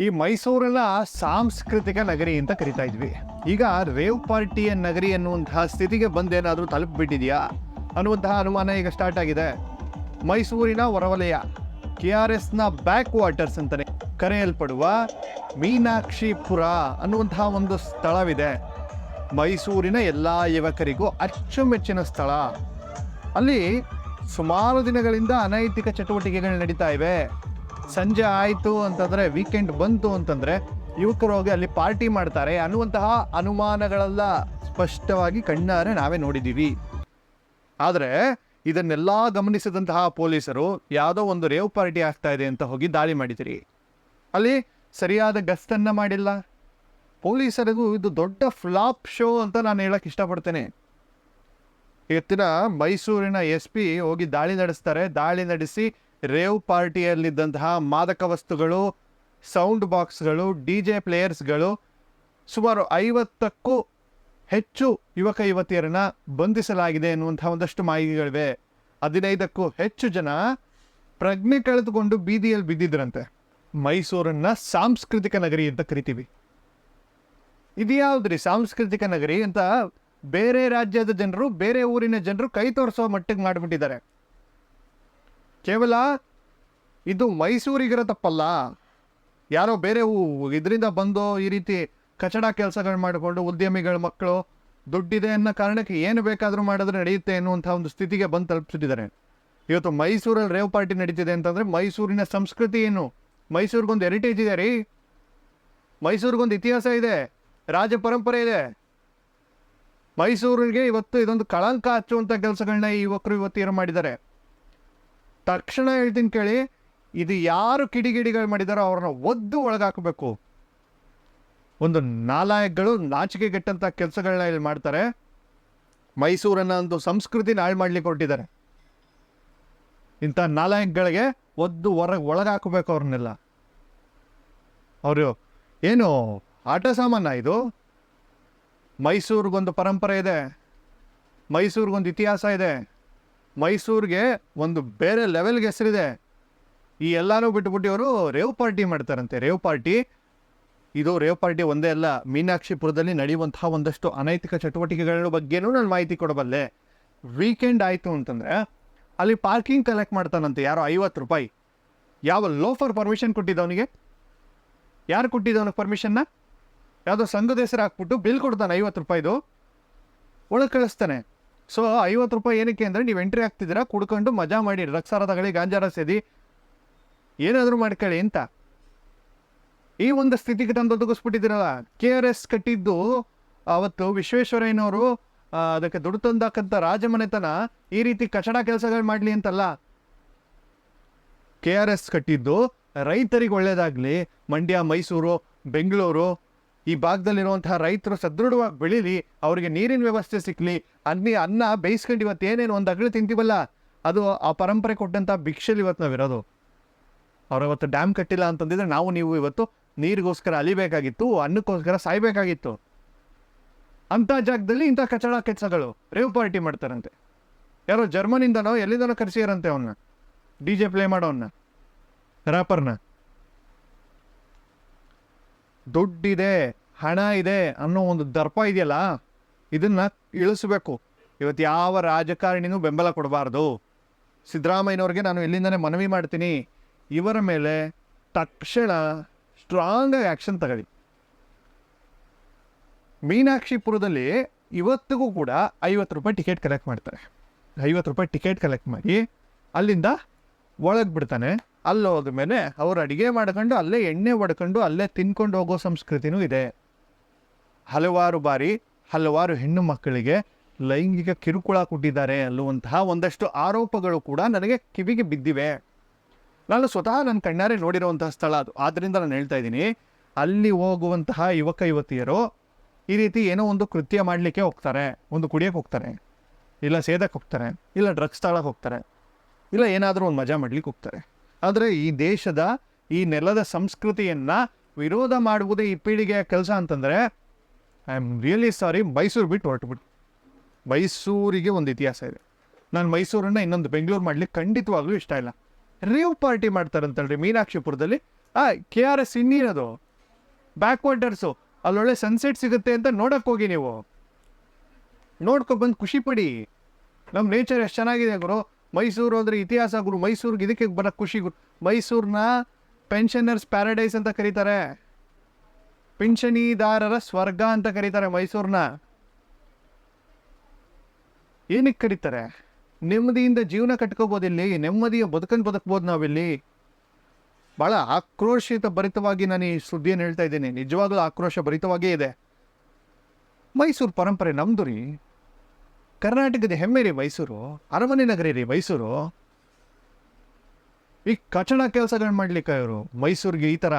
ಈ ಮೈಸೂರನ್ನ ಸಾಂಸ್ಕೃತಿಕ ನಗರಿ ಅಂತ ಕರಿತಾ ಇದ್ವಿ. ಈಗ ರೇವ್ ಪಾರ್ಟಿಯ ನಗರಿ ಅನ್ನುವಂತಹ ಸ್ಥಿತಿಗೆ ಬಂದೇನಾದರೂ ತಲುಪಿಬಿಟ್ಟಿದೆಯಾ? ಅನ್ನುವಂತಹ ಅನುಮಾನ ಈಗ ಸ್ಟಾರ್ಟ್ ಆಗಿದೆ. ಮೈಸೂರಿನ ಹೊರವಲಯ, ಕೆ ಆರ್ ಎಸ್ನ ಬ್ಯಾಕ್ ವಾಟರ್ಸ್ ಅಂತಲೇ ಕರೆಯಲ್ಪಡುವ ಮೀನಾಕ್ಷಿಪುರ ಅನ್ನುವಂತಹ ಒಂದು ಸ್ಥಳವಿದೆ. ಮೈಸೂರಿನ ಎಲ್ಲ ಯುವಕರಿಗೂ ಅಚ್ಚುಮೆಚ್ಚಿನ ಸ್ಥಳ. ಅಲ್ಲಿ ಸುಮಾರು ದಿನಗಳಿಂದ ಅನೈತಿಕ ಚಟುವಟಿಕೆಗಳು ನಡೀತಾ ಇವೆ. ಸಂಜೆ ಆಯಿತು ಅಂತಂದರೆ ವೀಕೆಂಡ್ ಬಂತು ಅಂತಂದರೆ, ಯುವಕರು ಹೋಗಿ ಅಲ್ಲಿ ಪಾರ್ಟಿ ಮಾಡ್ತಾರೆ. ಅನ್ನುವಂತಹ ಅನುಮಾನಗಳೆಲ್ಲ ಸ್ಪಷ್ಟವಾಗಿ ಕಣ್ಣಾರೆ ನಾವೇ ನೋಡಿದ್ದೀವಿ. ಆದರೆ, ಇದನ್ನೆಲ್ಲ ಗಮನಿಸಿದಂತಹ ಪೊಲೀಸರು ಯಾವುದೋ ಒಂದು ರೇವ್ ಪಾರ್ಟಿ ಆಗ್ತಾ ಇದೆ ಅಂತ ಹೋಗಿ ದಾಳಿ ಮಾಡಿದಿರಿ. ಅಲ್ಲಿ ಸರಿಯಾದ ಗಸ್ತನ್ನು ಮಾಡಿಲ್ಲ. ಪೊಲೀಸರಿಗೂ ಇದು ದೊಡ್ಡ ಫ್ಲಾಪ್ ಶೋ ಅಂತ ನಾನು ಹೇಳಕ್ಕೆ ಇಷ್ಟಪಡ್ತೇನೆ. ಇವತ್ತಿನ ಮೈಸೂರಿನ ಎಸ್ ಪಿ ಹೋಗಿ ದಾಳಿ ನಡೆಸ್ತಾರೆ. ದಾಳಿ ನಡೆಸಿ ರೇವ್ ಪಾರ್ಟಿಯಲ್ಲಿದ್ದಂತಹ ಮಾದಕ ವಸ್ತುಗಳು, ಸೌಂಡ್ ಬಾಕ್ಸ್ಗಳು, ಡಿ ಜೆ ಪ್ಲೇಯರ್ಸ್ಗಳು ಸುಮಾರು ಐವತ್ತಕ್ಕೂ ಹೆಚ್ಚು ಯುವಕ ಯುವತಿಯರನ್ನು ಬಂಧಿಸಲಾಗಿದೆ ಎನ್ನುವಂಥ ಒಂದಷ್ಟು ಮಾಹಿತಿಗಳಿವೆ. ಹದಿನೈದಕ್ಕೂ ಹೆಚ್ಚು ಜನ ಪ್ರಜ್ಞೆ ಕಳೆದುಕೊಂಡು ಬೀದಿಯಲ್ಲಿ ಬಿದ್ದಿದ್ರಂತೆ. ಮೈಸೂರನ್ನು ಸಾಂಸ್ಕೃತಿಕ ನಗರಿ ಅಂತ ಕರಿತೀವಿ. ಇದ್ಯಾವುದ್ರಿ ಸಾಂಸ್ಕೃತಿಕ ನಗರಿ ಅಂತ ಬೇರೆ ರಾಜ್ಯದ ಜನರು, ಬೇರೆ ಊರಿನ ಜನರು ಕೈ ತೋರಿಸೋ ಮಟ್ಟಿಗೆ ಮಾಡಿಬಿಟ್ಟಿದ್ದಾರೆ. ಕೇವಲ ಇದು ಮೈಸೂರಿಗಿರೋ ತಪ್ಪಲ್ಲ ಯಾರೋ ಬೇರೆ ಇದರಿಂದ ಬಂದು ಈ ರೀತಿ ಕಚಡ ಕೆಲಸಗಳು ಮಾಡಿಕೊಂಡು ಉದ್ಯಮಿಗಳ ಮಕ್ಕಳು ದುಡ್ಡಿದೆ ಅನ್ನೋ ಕಾರಣಕ್ಕೆ ಏನು ಬೇಕಾದರೂ ಮಾಡಿದ್ರೆ ನಡೆಯುತ್ತೆ ಅನ್ನುವಂಥ ಒಂದು ಸ್ಥಿತಿಗೆ ಬಂದು ತಲುಪಿಸಿದ್ದಾರೆ ಇವತ್ತು ಮೈಸೂರಲ್ಲಿ ರೇವ್ ಪಾರ್ಟಿ ನಡೀತಿದೆ ಅಂತಂದರೆ ಮೈಸೂರಿನ ಸಂಸ್ಕೃತಿ ಏನು? ಮೈಸೂರಿಗೊಂದು ಹೆರಿಟೇಜ್ ಇದೆ ರೀ. ಮೈಸೂರಿಗೊಂದು ಇತಿಹಾಸ ಇದೆ. ರಾಜ ಪರಂಪರೆ ಇದೆ. ಮೈಸೂರಿಗೆ ಇವತ್ತು ಇದೊಂದು ಕಳಂಕ ಹಚ್ಚುವಂಥ ಕೆಲಸಗಳನ್ನ ಈ ಯುವಕರು ಯುವತಿಯರು ಮಾಡಿದ್ದಾರೆ. ತಕ್ಷಣ ಹೇಳ್ತೀನಿ ಕೇಳಿ, ಇದು ಯಾರು ಕಿಡಿಗಿಡಿಗಳು ಮಾಡಿದಾರೋ ಅವ್ರನ್ನ ಒದ್ದು ಒಳಗಾಕಬೇಕು. ಒಂದು ನಾಲಾಯಕ್ಗಳು ನಾಚಿಕೆಗೆಟ್ಟಂಥ ಕೆಲಸಗಳನ್ನ ಇಲ್ಲಿ ಮಾಡ್ತಾರೆ. ಮೈಸೂರನ್ನ ಒಂದು ಸಂಸ್ಕೃತಿನ ಹಾಳು ಮಾಡ್ಲಿಕ್ಕೆ ಹೊರಟಿದ್ದಾರೆ. ಇಂಥ ನಾಲಾಯಕ್ಗಳಿಗೆ ಒದ್ದು ಹೊರಗೆ ಒಳಗಾಕಬೇಕು ಅವ್ರನ್ನೆಲ್ಲ. ಅವರು ಏನು ಆಟ ಸಾಮಾನ ಇದು? ಮೈಸೂರಿಗೊಂದು ಪರಂಪರೆ ಇದೆ. ಮೈಸೂರಿಗೊಂದು ಇತಿಹಾಸ ಇದೆ. ಮೈಸೂರಿಗೆ ಒಂದು ಬೇರೆ ಲೆವೆಲ್ಗೆ ಹೆಸರಿದೆ. ಈ ಎಲ್ಲನೂ ಬಿಟ್ಬಿಟ್ಟು ಅವರು ರೇವ್ ಪಾರ್ಟಿ ಮಾಡ್ತಾರಂತೆ. ರೇವ್ ಪಾರ್ಟಿ, ಇದು ರೇವ್ ಪಾರ್ಟಿ ಒಂದೇ ಅಲ್ಲ, ಮೀನಾಕ್ಷಿಪುರದಲ್ಲಿ ನಡೆಯುವಂತಹ ಒಂದಷ್ಟು ಅನೈತಿಕ ಚಟುವಟಿಕೆಗಳ ಬಗ್ಗೆನೂ ನಾನು ಮಾಹಿತಿ ಕೊಡಬಲ್ಲೆ. ವೀಕೆಂಡ್ ಆಯಿತು ಅಂತಂದರೆ, ಅಲ್ಲಿ ಪಾರ್ಕಿಂಗ್ ಕಲೆಕ್ಟ್ ಮಾಡ್ತಾನಂತೆ, ಯಾರೋ ಐವತ್ತು ರೂಪಾಯಿ. ಯಾವ ಲೋಫರ್ ಪರ್ಮಿಷನ್ ಕೊಟ್ಟಿದ್ದವನಿಗೆ? ಯಾರು ಕೊಟ್ಟಿದ್ದವನಿಗೆ ಪರ್ಮಿಷನ್ನ ಯಾವುದೋ ಸಂಘದ ಹೆಸರು ಹಾಕ್ಬಿಟ್ಟು ಬಿಲ್ ಕೊಡ್ತಾನೆ ಐವತ್ತು ರೂಪಾಯಿದು. ಒಳಗೆ ಕಳಿಸ್ತಾನೆ. ಸೊ ಐವತ್ತು ರೂಪಾಯಿ ಏನಕ್ಕೆ ಅಂದರೆ ನೀವು ಎಂಟ್ರಿ ಆಗ್ತಿದ್ದೀರಾ ಕುಡ್ಕೊಂಡು ಮಜಾ ಮಾಡಿ ರಕ್ಸಾರ ತಗೊಳ್ಳಿ ಗಾಂಜಾರ ಸೇದಿ, ಏನಾದರೂ ಮಾಡ್ಕೊಳ್ಳಿ ಅಂತ. ಈ ಒಂದು ಸ್ಥಿತಿಗೆ ತಂದು ಒದಗಿಸ್ಬಿಟ್ಟಿದ್ದೀರಲ್ಲ ಕೆ ಆರ್ ಎಸ್ ಕಟ್ಟಿದ್ದು ಅವತ್ತು ವಿಶ್ವೇಶ್ವರಯ್ಯನವರು ಅದಕ್ಕೆ ದುಡ್ಡು ತಂದಾಕಂಥ ರಾಜಮನೆತನ ಈ ರೀತಿ ಕಚಡ ಕೆಲಸಗಳು ಮಾಡಲಿ ಅಂತಲ್ಲ. ಕೆ ಆರ್ ಎಸ್ ಕಟ್ಟಿದ್ದು ರೈತರಿಗೆ ಒಳ್ಳೇದಾಗಲಿ, ಮಂಡ್ಯ, ಮೈಸೂರು, ಬೆಂಗಳೂರು ಈ ಭಾಗದಲ್ಲಿರುವಂತಹ ರೈತರು ಸದೃಢವಾಗಿ ಬೆಳೀಲಿ, ಅವರಿಗೆ ನೀರಿನ ವ್ಯವಸ್ಥೆ ಸಿಕ್ಕಲಿ ಅನ್ನಿ ಅನ್ನ ಬೇಯಿಸ್ಕೊಂಡು ಇವತ್ತು ಏನೇನು ಒಂದು ಅಗಳು ತಿಂತೀವಲ್ಲ, ಅದು ಆ ಪರಂಪರೆ ಕೊಟ್ಟಂಥ ಭಿಕ್ಷೆಲಿ ಇವತ್ತು ನಾವಿರೋದು. ಅವ್ರು ಇವತ್ತು ಡ್ಯಾಮ್ ಕಟ್ಟಿಲ್ಲ ಅಂತಂದಿದ್ರೆ ನಾವು ನೀವು ಇವತ್ತು ನೀರಿಗೋಸ್ಕರ ಅಲಿಬೇಕಾಗಿತ್ತು, ಅನ್ನಕ್ಕೋಸ್ಕರ ಸಾಯ್ಬೇಕಾಗಿತ್ತು. ಅಂಥ ಜಾಗದಲ್ಲಿ ಇಂಥ ಕಚಡ ಕೆಲಸಗಳು ರೇವ್ ಪಾರ್ಟಿ ಮಾಡ್ತಾರಂತೆ. ಯಾರೋ ಜರ್ಮನಿಂದನೋ ಎಲ್ಲಿಂದನೋ ಕರೆಸಿಯಾರಂತೆ ಅವನ್ನ ಡಿ ಜೆ ಪ್ಲೇ ಮಾಡೋವನ್ನ ರ್ಯಾಪರ್ನ ದುಡ್ಡಿದೆ, ಹಣ ಇದೆ ಅನ್ನೋ ಒಂದು ದರ್ಪ ಇದೆಯಲ್ಲ, ಇದನ್ನ ಇಳಿಸಬೇಕು. ಇವತ್ತು ಯಾವ ರಾಜಕಾರಣಿನೂ ಬೆಂಬಲ ಕೊಡಬಾರ್ದು. ಸಿದ್ದರಾಮಯ್ಯನವ್ರಿಗೆ ನಾನು ಎಲ್ಲಿಂದನೇ ಮನವಿ ಮಾಡ್ತೀನಿ. ಇವರ ಮೇಲೆ ತಕ್ಷಣ ಸ್ಟ್ರಾಂಗಾಗಿ ಆ್ಯಕ್ಷನ್ ತಗೊಳ್ಳಿ. ಮೀನಾಕ್ಷಿಪುರದಲ್ಲಿ ಇವತ್ತಿಗೂ ಕೂಡ ಐವತ್ತು ರೂಪಾಯಿ ಟಿಕೆಟ್ ಕಲೆಕ್ಟ್ ಮಾಡ್ತಾರೆ. ಐವತ್ತು ರೂಪಾಯಿ ಟಿಕೆಟ್ ಕಲೆಕ್ಟ್ ಮಾಡಿ ಅಲ್ಲಿಂದ ಒಳಗೆ ಬಿಡ್ತಾನೆ. ಅಲ್ಲಿ ಹೋದ್ಮೇಲೆ ಅವ್ರು ಅಡುಗೆ ಮಾಡ್ಕೊಂಡು ಅಲ್ಲೇ ಎಣ್ಣೆ ಹೊಡ್ಕೊಂಡು ಅಲ್ಲೇ ತಿನ್ಕೊಂಡು ಹೋಗೋ ಸಂಸ್ಕೃತಿನೂ ಇದೆ. ಹಲವಾರು ಬಾರಿ ಹಲವಾರು ಹೆಣ್ಣು ಮಕ್ಕಳಿಗೆ ಲೈಂಗಿಕ ಕಿರುಕುಳ ಕೊಟ್ಟಿದ್ದಾರೆ ಅನ್ನುವಂತಹ ಒಂದಷ್ಟು ಆರೋಪಗಳು ಕೂಡ ನನಗೆ ಕಿವಿಗೆ ಬಿದ್ದಿವೆ. ನಾನು ಸ್ವತಃ ನನ್ನ ಕಣ್ಣಾರೆ ನೋಡಿರುವಂತಹ ಸ್ಥಳ ಅದು. ಆದ್ದರಿಂದ ನಾನು ಹೇಳ್ತಾ ಇದ್ದೀನಿ, ಅಲ್ಲಿ ಹೋಗುವಂತಹ ಯುವಕ ಯುವತಿಯರು ಈ ರೀತಿ ಏನೋ ಒಂದು ಕೃತ್ಯ ಮಾಡಲಿಕ್ಕೆ ಹೋಗ್ತಾರೆ. ಒಂದು ಕುಡಿಯೋಕೆ ಹೋಗ್ತಾರೆ. ಇಲ್ಲ ಸೇದಕ್ಕೆ ಹೋಗ್ತಾರೆ. ಇಲ್ಲ ಡ್ರಗ್ಸ್ ತಾಳಕ್ಕೆ ಹೋಗ್ತಾರೆ. ಇಲ್ಲ ಏನಾದರೂ ಒಂದು ಮಜಾ ಮಾಡ್ಲಿಕ್ಕೆ ಹೋಗ್ತಾರೆ. ಆದರೆ ಈ ದೇಶದ ಈ ನೆಲದ ಸಂಸ್ಕೃತಿಯನ್ನು ವಿರೋಧ ಮಾಡುವುದೇ ಈ ಪೀಳಿಗೆಯ ಕೆಲಸ ಅಂತಂದರೆ I am really sorry Mysuru ಬಿಟ್ಟು ಹೊರಟುಬಿಟ್ಟು ಮೈಸೂರಿಗೆ ಒಂದು ಇತಿಹಾಸ ಇದೆ. ನಾನು ಮೈಸೂರನ್ನು ಇನ್ನೊಂದು ಬೆಂಗಳೂರು ಮಾಡಲಿಕ್ಕೆ ಖಂಡಿತವಾಗ್ಲೂ ಇಷ್ಟ ಇಲ್ಲ. ರಿವ್ ಪಾರ್ಟಿ ಮಾಡ್ತಾರಂತೇಳಿ ಮೀನಾಕ್ಷಿಪುರದಲ್ಲಿ. ಆ, ಕೆ ಆರ್ ಎಸ್ ಇನ್ನಿರೋದು ಬ್ಯಾಕ್ವಾಟರ್ಸು ಅಲ್ಲೊಳ್ಳೆ ಸನ್ಸೆಟ್ ಸಿಗುತ್ತೆ ಅಂತ ನೋಡಕ್ಕೆ ಹೋಗಿ ನೀವು. ನೋಡ್ಕೊ ಬಂದು ಖುಷಿ ಪಡಿ. ನಮ್ಮ ನೇಚರ್ ಎಷ್ಟು ಚೆನ್ನಾಗಿದೆ ಗುರು. ಮೈಸೂರು ಅಂದರೆ ಇತಿಹಾಸ ಗುರು, ಮೈಸೂರಿಗೆ ಇದಕ್ಕೆ ಬರೋಕ್ಕೆ ಖುಷಿ ಗುರು. ಮೈಸೂರನ್ನ ಪೆನ್ಷನರ್ಸ್ ಪ್ಯಾರಡೈಸ್ ಅಂತ ಕರೀತಾರೆ. ಪಿಂಚಣಿದಾರರ ಸ್ವರ್ಗ ಅಂತ ಕರೀತಾರೆ ಮೈಸೂರನ್ನ ಏನಕ್ಕೆ ಕರೀತಾರೆ? ನೆಮ್ಮದಿಯಿಂದ ಜೀವನ ಕಟ್ಕೋಬೋದು ಇಲ್ಲಿ, ನೆಮ್ಮದಿಯ ಬದುಕನ್ನು ಬದುಕ್ಬೋದು ನಾವಿಲ್ಲಿ. ಭಾಳ ಆಕ್ರೋಶಿತ ಭರಿತವಾಗಿ ನಾನು ಈ ಸುದ್ದಿಯನ್ನು ಹೇಳ್ತಾ ಇದ್ದೀನಿ. ನಿಜವಾಗ್ಲೂ ಆಕ್ರೋಶ ಭರಿತವಾಗೇ ಇದೆ. ಮೈಸೂರು ಪರಂಪರೆ ನಮ್ದು ರೀ. ಕರ್ನಾಟಕದ ಹೆಮ್ಮೆ ರೀ ಮೈಸೂರು, ಅರಮನೆ ನಗರಿ ರೀ ಮೈಸೂರು. ಈ ಕಚಡ ಕೆಲಸಗಳು ಮಾಡ್ಲಿಕ್ಕೆ ಇವರು ಮೈಸೂರಿಗೆ ಈ ಥರ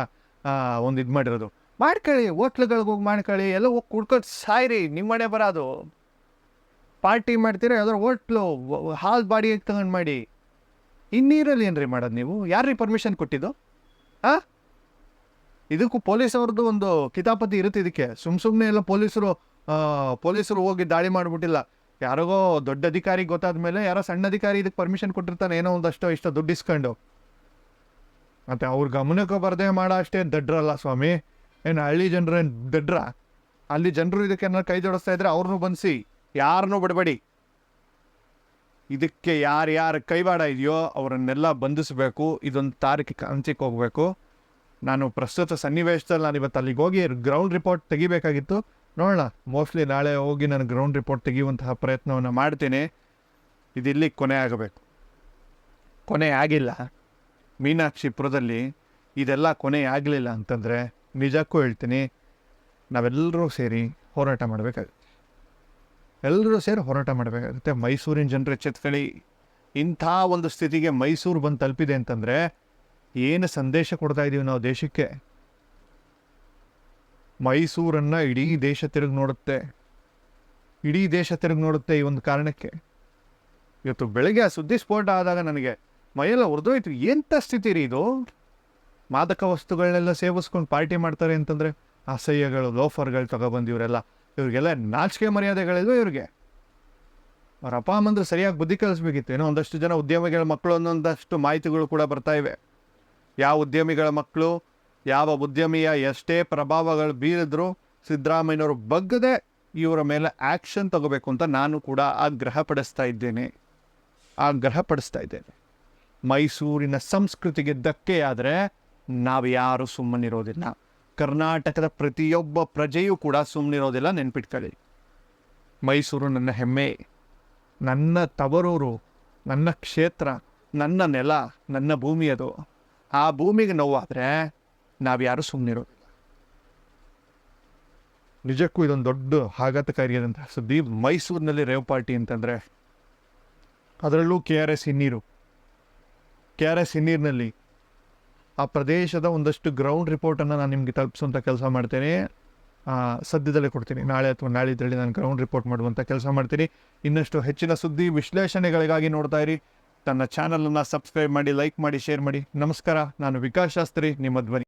ಒಂದು ಇದು ಮಾಡಿರೋದು. ಮಾಡ್ಕೊಳ್ಳಿ ಹೋಟ್ಲುಗಳಿಗೆ ಹೋಗಿ ಮಾಡ್ಕೊಳ್ಳಿ ಎಲ್ಲ ಹೋಗಿ ಕುಡ್ಕೊಂಡು ಸಾಯ್ರಿ ನಿಮ್ಮ ಮನೆ ಬರೋದು ಪಾರ್ಟಿ ಮಾಡ್ತೀರಾ, ಯಾವ್ದಾರು ಹೋಟ್ಲು ಹಾಲ್ ಬಾಡಿಗೆ ತಗೊಂಡು ಮಾಡಿ. ಇನ್ನೀರಲ್ಲಿ ಏನ್ರಿ ಮಾಡೋದು ನೀವು? ಯಾರ್ರೀ ಪರ್ಮಿಷನ್ ಕೊಟ್ಟಿದ್ದು? ಆ? ಇದಕ್ಕೂ ಪೊಲೀಸ್ ಅವ್ರದ್ದು ಒಂದು ಕಿತಾಪತಿ ಇರುತ್ತೆ ಇದಕ್ಕೆ. ಸುಮ್ಮ ಸುಮ್ಮನೆ ಎಲ್ಲ ಪೊಲೀಸರು ಪೊಲೀಸರು ಹೋಗಿ ದಾಳಿ ಮಾಡಿಬಿಟ್ಟಿಲ್ಲ. ಯಾರಿಗೋ ದೊಡ್ಡ ಅಧಿಕಾರಿ ಗೊತ್ತಾದ ಮೇಲೆ ಯಾರೋ ಸಣ್ಣ ಅಧಿಕಾರಿ ಇದಕ್ಕೆ ಪರ್ಮಿಷನ್ ಕೊಟ್ಟಿರ್ತಾನೆ, ಏನೋ ಒಂದಷ್ಟೋ ಇಷ್ಟೋ ದುಡ್ಡು ಇಸ್ಕೊಂಡು. ಮತ್ತು ಅವ್ರ ಗಮನಕ್ಕೆ ಬರದೆ ಮಾಡೋ ಅಷ್ಟೇ, ದಡ್ರಲ್ಲ ಸ್ವಾಮಿ. ಏನು ಹಳ್ಳಿ ಜನರು ಏನು ದಡ್ರ? ಅಲ್ಲಿ ಜನರು ಇದಕ್ಕೆ ಕೈ ಜೋಡಿಸ್ತಾ ಇದ್ರೆ ಅವ್ರನ್ನೂ ಬನ್ಸಿ ಯಾರನ್ನೂ ಬಿಡಬೇಡಿ. ಇದಕ್ಕೆ ಯಾರು ಯಾರು ಕೈವಾಡ ಇದೆಯೋ ಅವರನ್ನೆಲ್ಲ ಬಂಧಿಸಬೇಕು, ಇದೊಂದು ತಾರೀಕಿಗೆ ಅಂಚಿಗೆ ಹೋಗಬೇಕು. ನಾನು ಪ್ರಸ್ತುತ ಸನ್ನಿವೇಶದಲ್ಲಿ ನಾನು ಇವತ್ತು ಅಲ್ಲಿಗೆ ಹೋಗಿ ಗ್ರೌಂಡ್ ರಿಪೋರ್ಟ್ ತೆಗಿಬೇಕಾಗಿತ್ತು. ನೋಡೋಣ. ಮೋಸ್ಟ್ಲಿ ನಾಳೆ ಹೋಗಿ ನಾನು ಗ್ರೌಂಡ್ ರಿಪೋರ್ಟ್ ತೆಗೆಯುವಂತಹ ಪ್ರಯತ್ನವನ್ನು ಮಾಡ್ತೀನಿ. ಇದಿಲ್ಲಿ ಕೊನೆ ಆಗಬೇಕು. ಕೊನೆ ಆಗಿಲ್ಲ. ಮೀನಾಕ್ಷಿಪುರದಲ್ಲಿ ಇದೆಲ್ಲ ಕೊನೆ ಆಗಲಿಲ್ಲ ಅಂತಂದರೆ ನಿಜಕ್ಕೂ ಹೇಳ್ತೀನಿ ನಾವೆಲ್ಲರೂ ಸೇರಿ ಹೋರಾಟ ಮಾಡಬೇಕಾಗುತ್ತೆ. ಎಲ್ಲರೂ ಸೇರಿ ಹೋರಾಟ ಮಾಡಬೇಕಾಗುತ್ತೆ. ಮೈಸೂರಿನ ಜನರು ಎಚ್ಚೆತ್ಕೊಳ್ಳಿ ಇಂಥ ಒಂದು ಸ್ಥಿತಿಗೆ ಮೈಸೂರು ಬಂದು ತಲುಪಿದೆ ಅಂತಂದರೆ ಏನು ಸಂದೇಶ ಕೊಡ್ತಾ ಇದ್ದೀವಿ ನಾವು ದೇಶಕ್ಕೆ? ಮೈಸೂರನ್ನು ಇಡೀ ದೇಶ ತಿರುಗಿ ನೋಡುತ್ತೆ. ಇಡೀ ದೇಶ ತಿರುಗಿ ನೋಡುತ್ತೆ ಈ ಒಂದು ಕಾರಣಕ್ಕೆ. ಇವತ್ತು ಬೆಳಗ್ಗೆ ಆ ಸುದ್ದಿ ಸ್ಫೋಟ ಆದಾಗ ನನಗೆ ಮೈಯೆಲ್ಲ ಉರಿದೋಯ್ತು ಎಂಥ ಸ್ಥಿತಿ ರೀ ಇದು? ಮಾದಕ ವಸ್ತುಗಳನ್ನೆಲ್ಲ ಸೇವಿಸ್ಕೊಂಡು ಪಾರ್ಟಿ ಮಾಡ್ತಾರೆ ಅಂತಂದರೆ ಅಸಹ್ಯಗಳು, ಲೋಫರ್ಗಳು ತಗೊಬಂದು ಇವರೆಲ್ಲ. ಇವ್ರಿಗೆಲ್ಲ ನಾಚಿಕೆ ಮರ್ಯಾದೆಗಳಿದ್ವು ಇವ್ರಿಗೆ? ಅವ್ರ ಅಪ್ಪ ಅಮ್ಮಂದ್ರೆ ಸರಿಯಾಗಿ ಬುದ್ಧಿ ಕಲಿಸ್ಬೇಕಿತ್ತು. ಏನೋ ಒಂದಷ್ಟು ಜನ ಉದ್ಯಮಿಗಳ ಮಕ್ಕಳು ಒಂದೊಂದಷ್ಟು ಮಾಹಿತಿಗಳು ಕೂಡ ಬರ್ತಾ ಇವೆ. ಯಾವ ಉದ್ಯಮಿಗಳ ಮಕ್ಕಳು ಯಾವ ಉದ್ಯಮಿಯ ಎಷ್ಟೇ ಪ್ರಭಾವಗಳು ಬೀರಿದ್ರು ಸಿದ್ದರಾಮಯ್ಯನವರು ಬಗ್ಗದೆ ಇವರ ಮೇಲೆ ಆ್ಯಕ್ಷನ್ ತಗೋಬೇಕು ಅಂತ ನಾನು ಕೂಡ ಆಗ್ರಹ ಪಡಿಸ್ತಾ ಇದ್ದೇನೆ. ಆಗ್ರಹ ಪಡಿಸ್ತಾ ಇದ್ದೇನೆ. ಮೈಸೂರಿನ ಸಂಸ್ಕೃತಿಗೆ ಧಕ್ಕೆಯಾದರೆ ನಾವು ಯಾರು ಸುಮ್ಮನಿರೋದಿಲ್ಲ. ಕರ್ನಾಟಕದ ಪ್ರತಿಯೊಬ್ಬ ಪ್ರಜೆಯೂ ಕೂಡ ಸುಮ್ಮನಿರೋದಿಲ್ಲ, ನೆನ್ಪಿಟ್ಕೊಳ್ಳಿ. ಮೈಸೂರು ನನ್ನ ಹೆಮ್ಮೆ. ನನ್ನ ತವರೂರು, ನನ್ನ ಕ್ಷೇತ್ರ, ನನ್ನ ನೆಲ, ನನ್ನ ಭೂಮಿ ಅದು. ಆ ಭೂಮಿಗೆ ನೋವಾದರೆ ನಾವ್ಯಾರು ಸುಮ್ಮನಿರೋ ನಿಜಕ್ಕೂ ಇದೊಂದು ದೊಡ್ಡ ಆಘಾತಕಾರಿಯಾದಂತಹ ಸುದ್ದಿ. ಮೈಸೂರಿನಲ್ಲಿ ರೇವ್ ಪಾರ್ಟಿ ಅಂತಂದರೆ ಅದರಲ್ಲೂ ಕೆ ಆರ್ ಎಸ್ ಹಿನ್ನೀರು. ಕೆ ಆರ್ ಎಸ್ ಹಿನ್ನೀರಿನಲ್ಲಿ ಆ ಪ್ರದೇಶದ ಒಂದಷ್ಟು ಗ್ರೌಂಡ್ ರಿಪೋರ್ಟನ್ನು ನಾನು ನಿಮಗೆ ತಲುಪಿಸುವಂಥ ಕೆಲಸ ಮಾಡ್ತೇನೆ. ಸದ್ಯದಲ್ಲೇ ಕೊಡ್ತೀನಿ. ನಾಳೆ ಅಥವಾ ನಾಳಿದ್ರಲ್ಲಿ ನಾನು ಗ್ರೌಂಡ್ ರಿಪೋರ್ಟ್ ಮಾಡುವಂಥ ಕೆಲಸ ಮಾಡ್ತೀನಿ. ಇನ್ನಷ್ಟು ಹೆಚ್ಚಿನ ಸುದ್ದಿ ವಿಶ್ಲೇಷಣೆಗಳಿಗಾಗಿ ನೋಡ್ತಾ ಇರಿ. ತನ್ನ ಚಾನಲನ್ನು ಸಬ್ಸ್ಕ್ರೈಬ್ ಮಾಡಿ ಲೈಕ್ ಮಾಡಿ ಶೇರ್ ಮಾಡಿ. ನಮಸ್ಕಾರ. ನಾನು ವಿಕಾಸ್ ಶಾಸ್ತ್ರಿ. ನಿಮ್ಮ ಧ್ವನಿ.